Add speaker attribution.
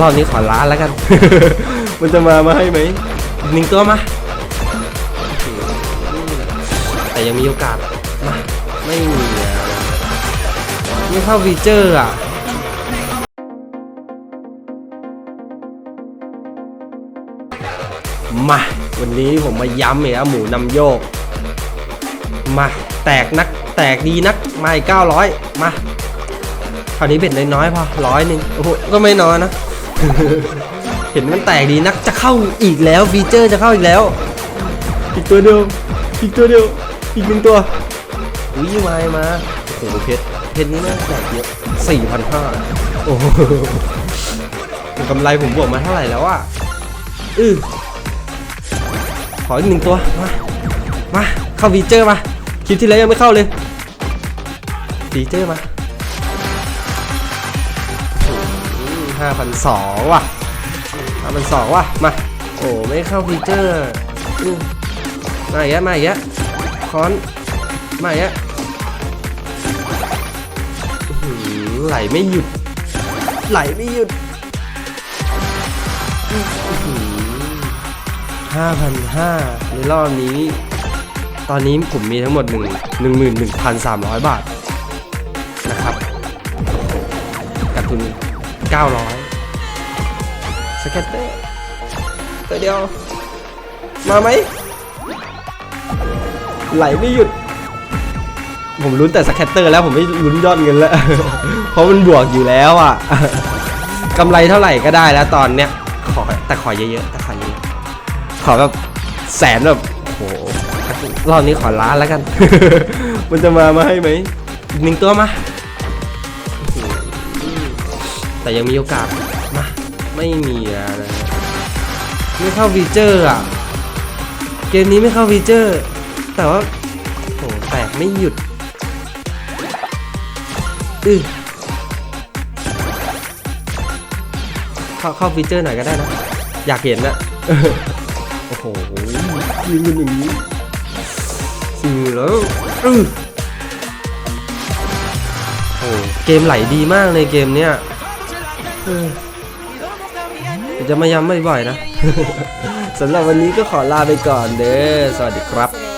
Speaker 1: รอบนี้ขอล้านแล้วกัน มันจะมามาให้ไหมอีกหนึ่งตัวมาแต่ยังมีโอกาสมาไม่มีอะไม่เข้าฟีเจอร์อะมาวันนี้ผมมาย้ำอีกแล้วหมูนำโยก มาแตกนักแตกดีนักมาอีกเก้าร้อยมาคราวนี้เบ็ดน้อยๆพอร้อยหนึ่งโอ้โหก็ไม่น้อยนะ เห็นมันแตกดีนักจะเข้าอีกแล้วฟีเจอร์จะเข้าอีกแล้ว อีกตัวเดียว อีกตัวเดียว อีกหนึ่งตัว อุ้ยมามา โอ้โหเพชร เพชรนี้น่าแตกเยอะสี่พันห้าโอ้โหกำไรผมบวกมาเท่าไหร่แล้วอะอือขออีกหนึ่งตัว มา มา เข้าฟีเจอร์มา คลิปที่แล้วยังไม่เข้าเลยฟีเจอร์มา ห้าพันสองว่ะห้าพันสองว่ะ มา โอ้ไม่เข้าฟีเจอร์มาอีกแล้วมาอีกแล้วคอน มาอีกแล้วอื้อหือไหลไม่หยุด ไหลไม่หยุดห้าพันห้าในรอบนี้ ตอนนี้ผมมีทั้งหมดหนึ่งหนึ่งหมื่นหนึ่งพันสามร้อยบาทนะครับกับทุน เก้าร้อยสเก็ตเตอร์ตัวเดียว มาไหมไหลไม่หยุด ผมลุ้นแต่สแคตเตอร์แล้วผมไม่ลุ้นยอดเงินแล้ว เพราะมันบวกอยู่แล้วอะกำไรเท่าไหร่ก็ได้แล้วตอนเนี้ย ขอแต่ขอเยอะๆแต่ขอเยอะขอแบบแสนแบบโหรอบนี้ขอล้านแล้วกัน มันจะมามาให้ไหมหนึ่งตัวมา แต่ยังมีโอกาสมาไม่มีอะนะไม่เข้าฟีเจอร์อะ เกมนี้ไม่เข้าฟีเจอร์ แต่ว่าโหแตกไม่หยุดอือเข้าเข้าฟีเจอร์หน่อยก็ได้นะ อยากเห็นนะโอ้โหยิงกันอย่างนี้สี่แล้วอือโอ้เกมไหลดีมากเลยเกมเนี้ย จะมาย้ำบ่อยๆนะ สำหรับวันนี้ก็ขอลาไปก่อนเด้อ สวัสดีครับ